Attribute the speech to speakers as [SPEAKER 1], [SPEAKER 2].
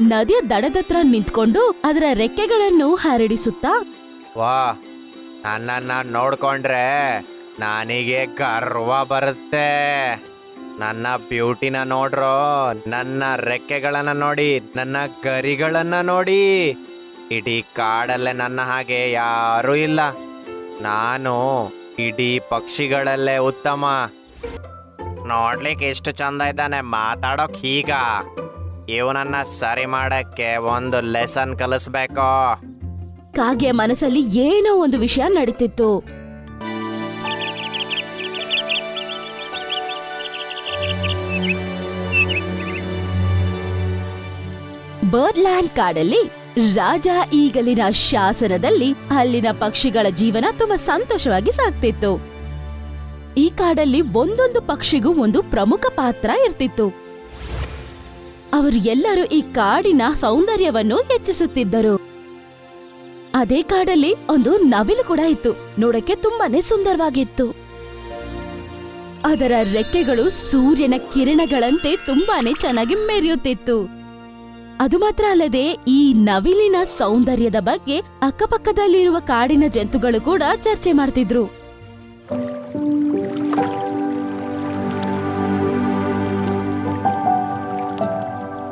[SPEAKER 1] ನದಿಯ ದಡದತ್ರ ನಿಂತ್ಕೊಂಡು ಅದರ ರೆಕ್ಕೆಗಳನ್ನು ಹರಡಿಸುತ್ತಾ,
[SPEAKER 2] ವಾ, ನನ್ನನ್ನ ನೋಡ್ಕೊಂಡ್ರೆ ನನಗೆ ಗರ್ವ ಬರುತ್ತೆ. ನನ್ನ ಬ್ಯೂಟಿನ ನೋಡ್ರೋ, ನನ್ನ ರೆಕ್ಕೆಗಳನ್ನ ನೋಡಿ, ನನ್ನ ಗರಿಗಳನ್ನ ನೋಡಿ, ಇಡೀ ಕಾಡಲ್ಲೇ ನನ್ನ ಹಾಗೆ ಯಾರೂ ಇಲ್ಲ. ನಾನು ಇಡೀ ಪಕ್ಷಿಗಳಲ್ಲೇ ಉತ್ತಮ. ನೋಡ್ಲಿಕ್ಕೆ ಎಷ್ಟು ಚಂದ ಇದ್ದಾನೆ, ಮಾತಾಡೋಕ್ ಹೀಗ? ಇವನನ್ನ ಸರಿ ಮಾಡಕ್ಕೆ ಒಂದು ಲೆಸನ್ ಕಲಿಸ್ಬೇಕು.
[SPEAKER 1] ಕಾಗೆ ಮನಸ್ಸಲ್ಲಿ ಏನೋ ಒಂದು ವಿಷಯ ನಡೀತಿತ್ತು. ಬರ್ಲ್ಯಾಂಡ್ ಕಾಡಲ್ಲಿ ರಾಜ ಈಗಲಿನ ಶಾಸನದಲ್ಲಿ ಅಲ್ಲಿನ ಪಕ್ಷಿಗಳ ಜೀವನ ತುಂಬಾ ಸಂತೋಷವಾಗಿ ಸಾಗ್ತಿತ್ತು. ಈ ಕಾಡಲ್ಲಿ ಒಂದೊಂದು ಪಕ್ಷಿಗೂ ಒಂದು ಪ್ರಮುಖ ಪಾತ್ರ ಇರ್ತಿತ್ತು. ಅವರು ಎಲ್ಲರೂ ಈ ಕಾಡಿನ ಸೌಂದರ್ಯವನ್ನು ಹೆಚ್ಚಿಸುತ್ತಿದ್ದರು. ಅದೇ ಕಾಡಲ್ಲಿ ಒಂದು ನವಿಲು ಕೂಡ ಇತ್ತು. ನೋಡಕ್ಕೆ ತುಂಬಾನೇ ಸುಂದರವಾಗಿತ್ತು. ಅದರ ರೆಕ್ಕೆಗಳು ಸೂರ್ಯನ ಕಿರಣಗಳಂತೆ ತುಂಬಾನೇ ಚೆನ್ನಾಗಿ ಮೆರೆಯುತ್ತಿತ್ತು. ಅದು ಮಾತ್ರ ಅಲ್ಲದೆ ಈ ನವಿಲಿನ ಸೌಂದರ್ಯದ ಬಗ್ಗೆ ಅಕ್ಕಪಕ್ಕದಲ್ಲಿರುವ ಕಾಡಿನ ಜಂತುಗಳು ಕೂಡ ಚರ್ಚೆ ಮಾಡ್ತಿದ್ರು.